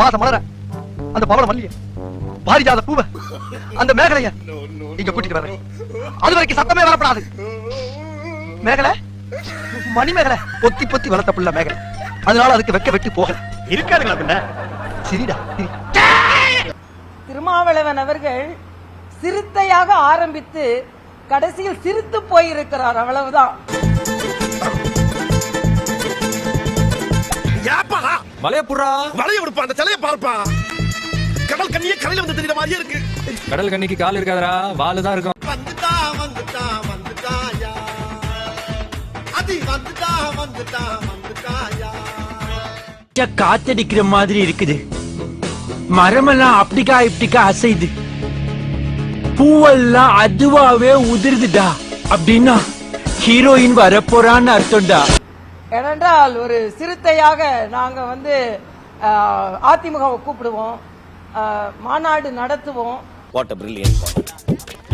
பாச மலர அந்த பவள மல்லிய பாரிஜாத பூவ அந்த மேகலைய இங்க கூட்டிட்டு வரேன். அது வரைக்கும் சத்தமே வரப்படாது. மேகலை? மணி மேகலை பொத்தி பொத்தி வளர்த்த புள்ள மேகலை. அதனால அதுக்கு வெக்க வெட்டி போகல. இருக்காதுங்களா பின்ன? சரிடா சரி. திருமாவளவன் அவர்கள் சிறுத்தையாக ஆரம்பித்து கடைசியில் சிரித்து போயிருக்கிறார். அவ்வளவுதான். மலைய புறா வளைய விடுப்பா அந்த சிலைய பார்ப்பா. கடல் கண்ணியே கரையில வந்து தெரியுற மாதிரியே இருக்கு. கடல் கண்ணிக்கு கால் இருக்காதடா வாலு தான் இருக்கும். வந்துட்டா வந்துட்டா வந்துட்டாயா அதி வந்துட்டா வந்துட்டா வந்துட்டாயா காத்தடிக்கிற மாதிரி இருக்குது. மரமெல்லாம் அப்படிக்கா இப்படிக்கா அசைது பூவெல்லாம் அதுவாவே உதிருதுடா. அப்படின்னா ஹீரோயின் வரப்போறான்னு அர்த்தம்டா. ஏனென்றால் ஒரு சிறுத்தையாக நாங்க வந்து அதிமுகவை கூப்பிடுவோம். மாநாடு நடத்துவோம். வாட் பிரில்லியன்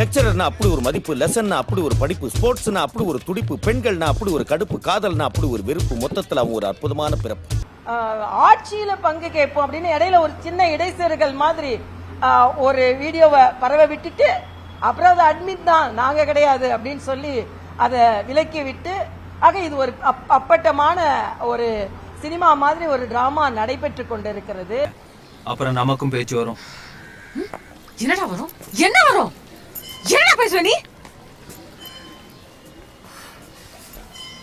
லெக்சரர்னா அப்படி ஒரு மதிப்பு லெசன்னா அப்படி ஒரு படிப்பு ஸ்போர்ட்ஸ்னா அப்படி ஒரு துடிப்பு பெண்கள்னா அப்படி ஒரு கடுப்பு காதல்னா அப்படி ஒரு வெறுப்பு மொத்தத்துல அவன் ஒரு அற்புதமான பிறப்பு. ஆட்சியில பங்கு கேட்போம் அப்படின்னு இடையில ஒரு சின்ன இடைச்செருகள் மாதிரி ஒரு வீடியோவை பரவ விட்டுட்டு அப்புறம் அது அட்மிட் தான் நாங்க கிடையாது அப்படின்னு சொல்லி அதை விலக்கி விட்டு ஆக இது ஒரு அப்- அப்பட்டமான ஒரு சினிமா மாதிரி ஒரு டிராமா நடைபெற்று கொண்டிருக்கிறது. அப்புறம் நமக்கும் பேச்சு வரும். என்னடா வரும்? என்ன வரும்? என்னடா பேசுவ நீ?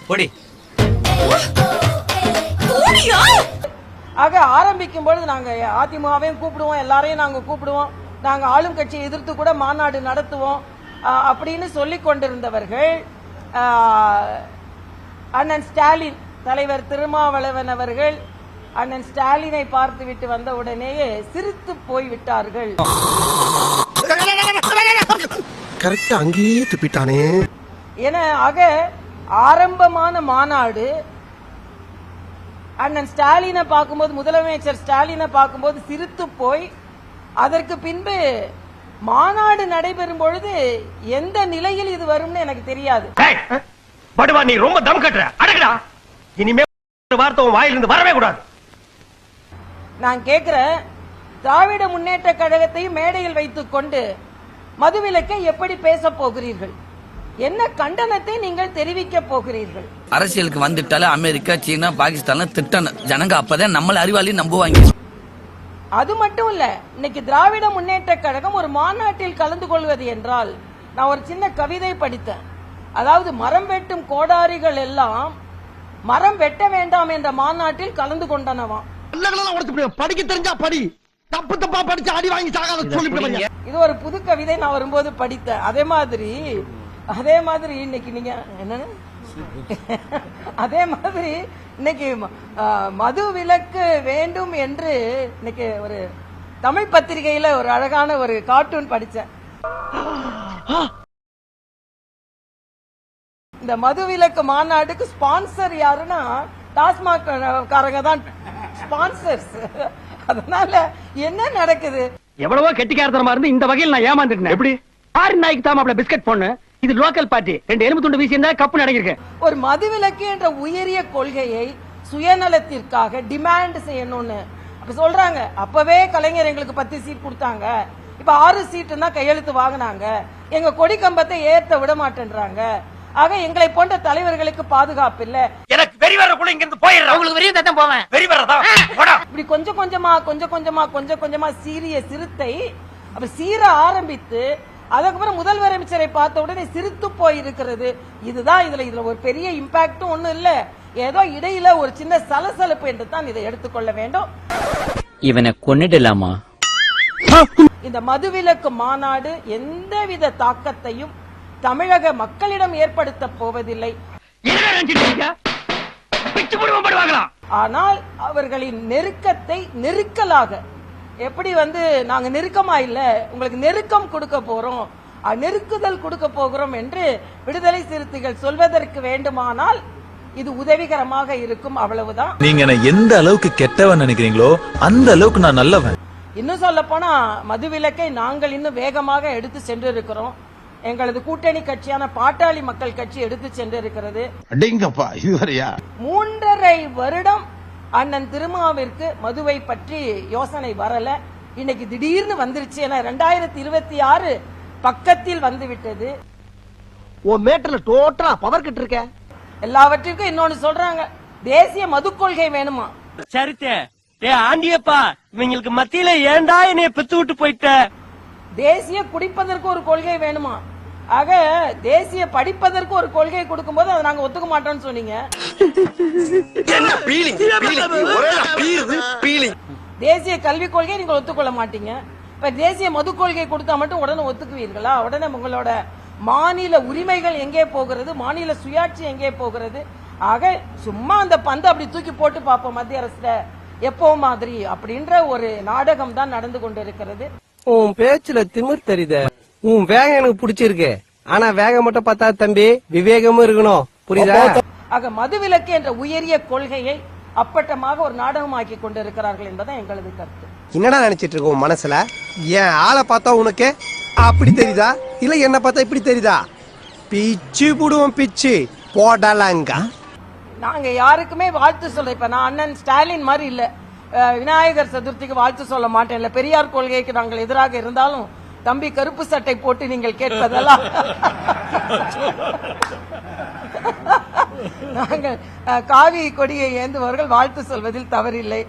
போடி ஓடியா? ஆக ஆரம்பிக்கும் பொழுது நாங்க அதிமுகவையும் கூப்பிடுவோம் எல்லாரையும் நாங்க கூப்பிடுவோம். நாங்க ஆளும் கட்சியை எதிர்த்து கூட மாநாடு நடத்துவோம். அப்படின்னு சொல்லிக் கொண்டிருந்தவர்கள் ஆஹ், அண்ணன் ஸ்டாலின் தலைவர் திருமாவளவன் அவர்கள் அண்ணன் ஸ்டாலினை பார்த்துவிட்டு வந்த உடனேயே சிரித்து போய்விட்டார்கள். கரெக்டா அங்கேயே துப்பிட்டானே. என ஆக ஆரம்பமான மாநாடு அண்ணன் ஸ்டாலினை பார்க்கும்போது முதலமைச்சர் ஸ்டாலினை பார்க்கும்போது சிரித்து போய் அதற்கு பின்பு மாநாடு நடைபெறும் பொழுது எந்த நிலையில் இது வரும்னு எனக்கு தெரியாது. படுவா நீ ரொம்ப தம் கட்டுற. அடக்குடா இனிமே ஒரு வார்த்தை வாயிலிருந்து வரவே கூடாது. நான் கேட்கிறேன் திராவிட முன்னேற்ற கழகத்தையும் மேடையில் வைத்துக் கொண்டு மதுவிலக்கை எப்படி பேச போகிறீர்கள்? என்ன கண்டனத்தை நீங்கள் தெரிவிக்க போகிறீர்கள்? அரசியலுக்கு வந்துட்டாலே அமெரிக்கா சீனா பாகிஸ்தான் திட்டணும். ஜனங்க அப்பதான் நம்மள அறிவாளி நம்புவாங்க. அது மட்டும் இல்ல இன்னைக்கு திராவிட முன்னேற்ற கழகம் ஒரு மாநாட்டில் கலந்து கொள்வது என்றால் நான் ஒரு சின்ன கவிதை படித்தேன். அதாவது மரம் வெட்டும் கோடாரிகள் எல்லாம் மரம் வெட்ட வேண்டாம் என்ற மாநாட்டில் கலந்து கொண்டனவாம். படிக்க தெரிஞ்சா படி. தப்பு தப்பா படிச்சு அடி வாங்கி சாகாத இது ஒரு புது கவிதை நான் வரும்போது படித்தேன். அதே மாதிரி அதே மாதிரி இன்னைக்கு நீங்க என்னன்னு? அதே மாதிரி இன்னைக்கு மது விலக்கு வேண்டும் என்று இன்னைக்கு ஒரு தமிழ் பத்திரிகையில ஒரு அழகான ஒரு கார்ட்டூன் படிச்சேன். இந்த மது விலக்கு மாநாட்டுக்கு ஸ்பான்சர் யாருன்னா டாஸ்மாக் காரங்க தான் ஸ்பான்சர்ஸ் அதனால என்ன நடக்குது? எவ்வளவோ கெட்டிக்காரத்தனமா இருந்து இந்த வகையில் நான் ஏமாந்துட்டேன். எப்படி? ஆறு நாய்க்கு தான் மாப்பிள பிஸ்கட் பொண்ணு இது லோக்கல் பார்ட்டி ரெண்டு எலும்பு துண்டு வீசி இருந்தா கப்பு நடக்கிருக்கு ஒரு மதுவிலக்கு என்ற உயரிய கொள்கையை சுயநலத்திற்காக டிமாண்ட் செய்யணும்னு. அப்ப சொல்றாங்க அப்பவே கலைஞர் எங்களுக்கு பத்து சீட் கொடுத்தாங்க. இப்ப ஆறு சீட்டு தான் கையெழுத்து வாங்கினாங்க. எங்க கொடி கம்பத்தை ஏத்த விட மாட்டேன்றாங்க. ஆக எங்களை போன்ற தலைவர்களுக்கு பாதுகாப்பு இல்ல எனக்கு வெறி வரக்குள்ள இங்க இருந்து போயிடுறேன் உங்களுக்கு வெறி தான் போவேன். வெறி வரதா போடா. இப்படி கொஞ்சம் கொஞ்சமா கொஞ்சம் கொஞ்சமா கொஞ்சம் கொஞ்சமா சீரிய சிறுத்தை அப்ப சீர ஆரம்பித்து அதுக்கப்புறம் முதல்வர் அமைச்சரை பார்த்த உடனே சிரித்து போய் இருக்கிறது இதுதான் இதுல இதுல ஒரு பெரிய இம்பாக்டும் ஒண்ணும் இல்ல. ஏதோ இடையில ஒரு சின்ன சலசலப்பு என்று தான் இதை எடுத்துக்கொள்ள வேண்டும். இவனை கொன்னிடலாமா? இந்த மதுவிலக்கு மாநாடு எந்தவித தாக்கத்தையும் தமிழக மக்களிடம் ஏற்படுத்த போவதில்லை. ஆனால் அவர்களின் நெருக்கத்தை நெருக்கலாக எப்படி வந்து நாங்க நெருக்கமா இல்ல உங்களுக்கு நெருக்கம் கொடுக்க போறோம் நெருக்குதல் கொடுக்க போகிறோம் என்று விடுதலை சிறுத்தைகள் சொல்வதற்கு வேண்டுமானால் இது உதவிகரமாக இருக்கும் அவ்வளவுதான். நீங்க என்ன எந்த அளவுக்கு கெட்டவன் நினைக்கிறீங்களோ அந்த அளவுக்கு நான் நல்லவன். இன்னும் சொல்ல போனா மதுவிலக்கை நாங்கள் இன்னும் வேகமாக எடுத்து சென்று இருக்கிறோம் எங்களது கூட்டணி கட்சியான பாட்டாளி மக்கள் கட்சி எடுத்து சென்று இருக்கிறது அடேங்கப்பா இதுவரையா மூன்றரை வருடம் அண்ணன் திருமாவிற்கு மதுவை பற்றி யோசனை வரல. இன்னைக்கு திடீர்னு வந்துருச்சு ஏன்னா ரெண்டாயிரத்தி இருபத்தி ஆறு பக்கத்தில் வந்து விட்டது உன் மேட்டர்ல டோட்டலா பவர் கிட்ட இருக்க? எல்லாவற்றிற்கும் இன்னொன்னு சொல்றாங்க. தேசிய மது கொள்கை வேணுமா? சரித்தே ஏ ஆண்டியப்பா இவங்களுக்கு மத்தியில ஏன்டா என்னைய பெத்து விட்டு போயிட்ட? தேசிய குடிப்பதற்கு ஒரு கொள்கை வேணுமா? ஆக தேசிய படிப்பதற்கு ஒரு கொள்கை கொடுக்கும்போது அதை நாங்க ஒத்துக்க மாட்டோம்னு சொன்னீங்க. தேசிய கல்விக் கொள்கையை நீங்கள் ஒத்துக்கொள்ள மாட்டீங்க. இப்ப தேசிய மது கொள்கை கொடுத்தா மட்டும் உடனே ஒத்துக்குவீர்களா? உடனே உங்களோட மாநில உரிமைகள் எங்கே போகிறது? மாநில சுயாட்சி எங்கே போகிறது? ஆக சும்மா அந்த பந்து அப்படி தூக்கி போட்டு பார்ப்போம் மத்திய அரசுல. எப்போ மாதிரி அப்படின்ற ஒரு நாடகம் தான் நடந்து கொண்டிருக்கிறது. உன் பேச்சுல திமிர் தெரியுத. உன் வேகம் எனக்கு பிடிச்சிருக்கு. ஆனா வேகம் மட்டும் பார்த்தா தம்பி. விவேகமும் இருக்கணும். புரியுதா? ஆக மதுவிலக்கு என்ற உயரிய கொள்கையை அப்பட்டமாக ஒரு நாடகமாக்கி கொண்டிருக்கிறார்கள் என்பதுதான் எங்களது கருத்து. என்னடா நினைச்சிட்டு இருக்க உன் மனசுல? என் ஆளை பார்த்தா உனக்கு? அப்படி தெரியுதா? இல்ல என்ன பார்த்தா இப்படி தெரியுதா? பிச்சு புடுவோம் பிச்சு. போடலாங்க. நாங்க யாருக்குமே வாழ்த்து சொல்ல இப்ப நான் அண்ணன் ஸ்டாலின் மாதிரி இல்ல. விநாயகர் சதுர்த்திக்கு வாழ்த்து சொல்ல மாட்டேன். இல்ல பெரியார் கொள்கைக்கு நாங்கள் எதிராக இருந்தாலும் தம்பி கருப்பு சட்டை போட்டு நீங்கள் கேட்பதெல்லாம். நாங்கள் காவி கொடியை ஏந்துபவர்கள் வாழ்த்து சொல்வதில் தவறில்லை.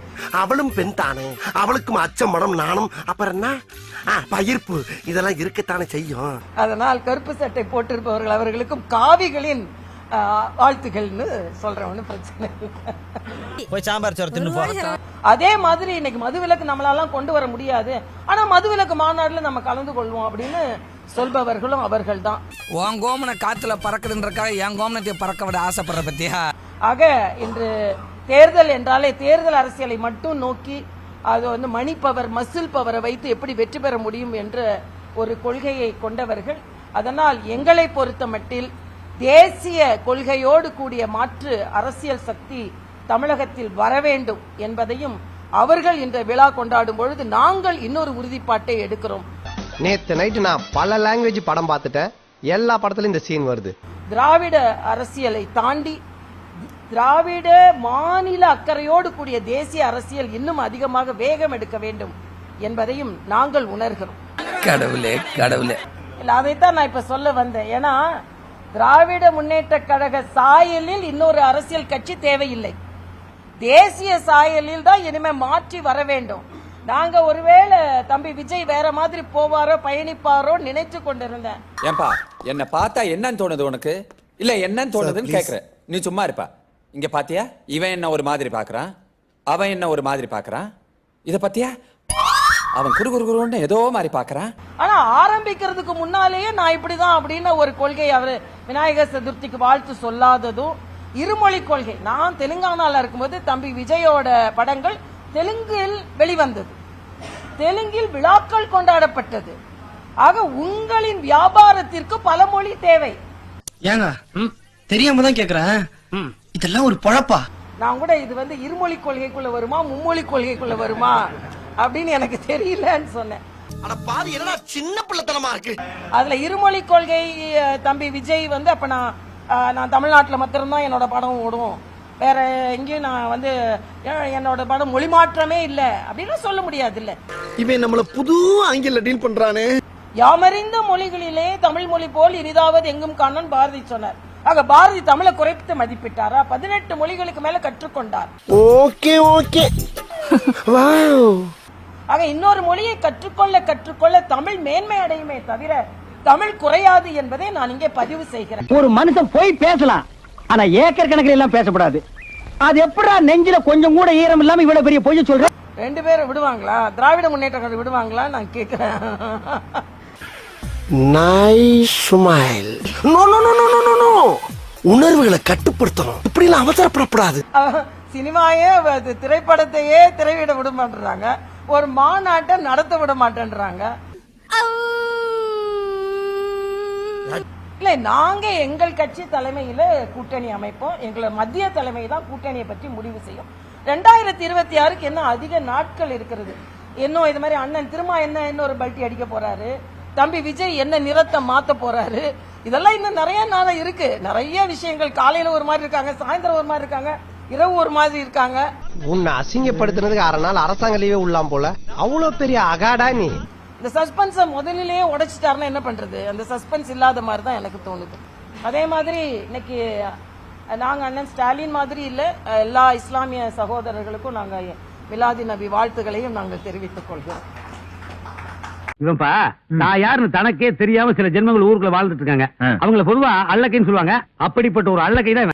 அவளும் பெண் தானே. அவளுக்கும் அச்சம் மடம் நானும் அப்புறம் என்ன? பயிர்ப்பு இதெல்லாம் இருக்கத்தானே செய்யும். அதனால் கருப்பு சட்டை போட்டிருப்பவர்கள் அவர்களுக்கும் காவிகளின் வாழ்த்துகள்னு சொல்றேன் ஒண்ணும் பிரச்சனை இல்லை. போய் சாம்பார் சோறு தின்னு அதே மாதிரி இன்னைக்கு மதுவிலக்கு நம்மளாலாம் கொண்டு வர முடியாது. ஆனா மதுவிலக்கு மாநாடுல நம்ம கலந்து கொள்வோம் அப்படின்னு சொல்பவர்களும் அவர்கள் தான் உன் கோமனை காத்துல பறக்குதுன்றக்காக என் கோமனத்தை பறக்க விட ஆசைப்படுற பத்தியா? ஆக இன்று தேர்தல் என்றாலே தேர்தல் அரசியலை மட்டும் நோக்கி அது வந்து மணி பவர் மசில் பவரை வைத்து எப்படி வெற்றி பெற முடியும் என்ற ஒரு கொள்கையை கொண்டவர்கள். அதனால் எங்களை பொறுத்த மட்டில் தேசிய கொள்கையோடு கூடிய மாற்று அரசியல் சக்தி தமிழகத்தில் வர வேண்டும் என்பதையும் அவர்கள் இந்த விழா கொண்டாடும் பொழுது நாங்கள் இன்னொரு உறுதிப்பாட்டை எடுக்கிறோம். நேத்து நைட்டு நான் பல லாங்குவேஜ் படம் பார்த்துட்டேன். எல்லா படத்துலயும் இந்த சீன் வருது. திராவிட அரசியலை தாண்டி திராவிட மாநில அக்கறையோடு கூடிய தேசிய அரசியல் இன்னும் அதிகமாக வேகம் எடுக்க வேண்டும் என்பதையும் நாங்கள் உணர்கிறோம். கடவுளே கடவுளே. இல்ல அதைத்தான் நான் இப்ப சொல்ல வந்தேன். ஏன்னா திராவிட முன்னேற்ற கழக சாயலில் இன்னொரு அரசியல் கட்சி தேவையில்லை. தேசிய சாயலில் தான் இனிமே மாற்றி வர வேண்டும். நாங்க ஒருவேளை தம்பி விஜய் வேற மாதிரி போவாரோ பயணிப்பாரோ நினைச்சு கொண்டிருந்தேன். ஏன்பா என்ன பார்த்தா என்னன்னு தோணுது உனக்கு? இல்ல என்னன்னு தோணுதுன்னு கேக்குற நீ சும்மா இருப்பா. இங்க பாத்தியா? இவன் என்ன ஒரு மாதிரி பாக்குறான்? அவன் என்ன ஒரு மாதிரி பாக்குறான்? இத பாத்தியா? அவன் குறு குறு குருன்னு ஏதோ மாதிரி பாக்குறான் ஆனா ஆரம்பிக்கிறதுக்கு முன்னாலேயே நான் இப்படிதான் அப்படின்னு ஒரு கொள்கை அவர் விநாயகர் சதுர்த்திக்கு வாழ்த்து சொல்லாததும் இருமொழி கொள்கை. நான் தெலுங்கானால இருக்கும்போது தம்பி விஜயோட படங்கள் தெலுங்கில் வெளிவந்தது. தெலுங்கில் விழாக்கள் கொண்டாடப்பட்டது. ஆக உங்களின் வியாபாரத்திற்கு பல மொழி தேவை. ஏங்க தெரியாம தான் கேக்குறேன். இதெல்லாம் ஒரு பொழப்பா? நான் கூட இது வந்து இருமொழி கொள்கைக்குள்ள வருமா மும்மொழி கொள்கைக்குள்ள வருமா? அப்படின்னு எனக்கு தெரியலன்னு சொன்னேன். அட பாதி என்னடா சின்ன பிள்ளைத்தனமா இருக்கு? அதுல இருமொழி கொள்கை தம்பி விஜய் வந்து அப்ப நான் நான் தமிழ்நாட்டுல மாத்திரம்தான் என்னோட படம் ஓடும் வேற எங்கேயும் நான் வந்து என்னோட படம் மொழி மாற்றமே இல்ல. அப்படின்னு சொல்ல முடியாது இல்ல இவன் நம்மள புது ஆங்கில டீல் பண்றானே. யாமறிந்த மொழிகளிலே தமிழ் மொழி போல் இனிதாவது எங்கும் காணோம் பாரதி சொன்னார். ஆக பாரதி தமிழை குறைத்து மதிப்பிட்டாரா? பதினெட்டு மொழிகளுக்கு மேல கற்றுக்கொண்டார். Okay okay. வாவ். ஆக இன்னொரு மொழியை கற்றுக்கொள்ள கற்றுக்கொள்ள தமிழ் மேன்மை அடையுமே தவிர தமிழ் குறையாது என்பதை நான் இங்கே பதிவு செய்கிறேன். ஒரு மனுஷன் போய் பேசலாம் ஆனா ஏக்கர் கணக்கில் எல்லாம் பேசக்கூடாது அது எப்படா நெஞ்சில கொஞ்சம் கூட ஈரம் இல்லாம இவ்வளவு பெரிய பொய்ய சொல்ற? ரெண்டு பேரும் விடுவாங்களா? திராவிட முன்னேற்ற கழகம் விடுவாங்களா? நான் கேக்குறேன். Nice smile no no no no no no உணர்வுகளை கட்டுப்படுத்தணும். இப்படி எல்லாம் அவசரப்படக்கூடாது சினிமாயே அது திரைப்படத்தையே திரையிட விட மாட்டேறாங்க ஒரு மாநாட்டை நடத்த விட மாட்டேன்றாங்க. இல்ல நாங்க எங்கள் கட்சி தலைமையில கூட்டணி அமைப்போம். எங்களை மத்திய தலைமை தான் கூட்டணியை பற்றி முடிவு செய்யும். ரெண்டாயிரத்தி இருபத்தி ஆறுக்கு என்ன அதிக நாட்கள் இருக்கிறது? இன்னும் இது மாதிரி அண்ணன் திருமா என்ன இன்னொரு பல்ட்டி அடிக்க போறாரு? தம்பி விஜய் என்ன நிறத்தை மாத்த போறாரு? இதெல்லாம் இன்னும் நிறைய நாள இருக்கு. நிறைய விஷயங்கள் காலையில ஒரு மாதிரி இருக்காங்க சாயந்தரம் ஒரு மாதிரி இருக்காங்க. இரவு ஒரு மாதிரி இருக்காங்க. உன்னை அசிங்கப்படுத்துனதுக்கு அரை நாள் அரசாங்க லீவே உள்ளாம் போல. அவ்வளவு பெரிய அகாடா நீ. இந்த சஸ்பென்ஸை முதலிலேயே உடைச்சிட்டாருன்னா என்ன பண்றது? அந்த சஸ்பென்ஸ் இல்லாத மாதிரி தான் எனக்கு தோணுது. அதே மாதிரி இன்னைக்கு நாங்க அண்ணன் ஸ்டாலின் மாதிரி இல்ல எல்லா இஸ்லாமிய சகோதரர்களுக்கும் நாங்க மிலாதி நபி வாழ்த்துக்களையும் நாங்கள் தெரிவித்துக் கொள்கிறோம். இவன்பா நான் யாருன்னு தனக்கே தெரியாம சில ஜென்மங்கள் ஊருக்குள்ள வாழ்ந்துட்டு இருக்காங்க. அவங்கள பொதுவா அல்லக்கைன்னு சொல்லுவாங்க. அப்படிப்பட்ட ஒரு அல்லக்கை தான்.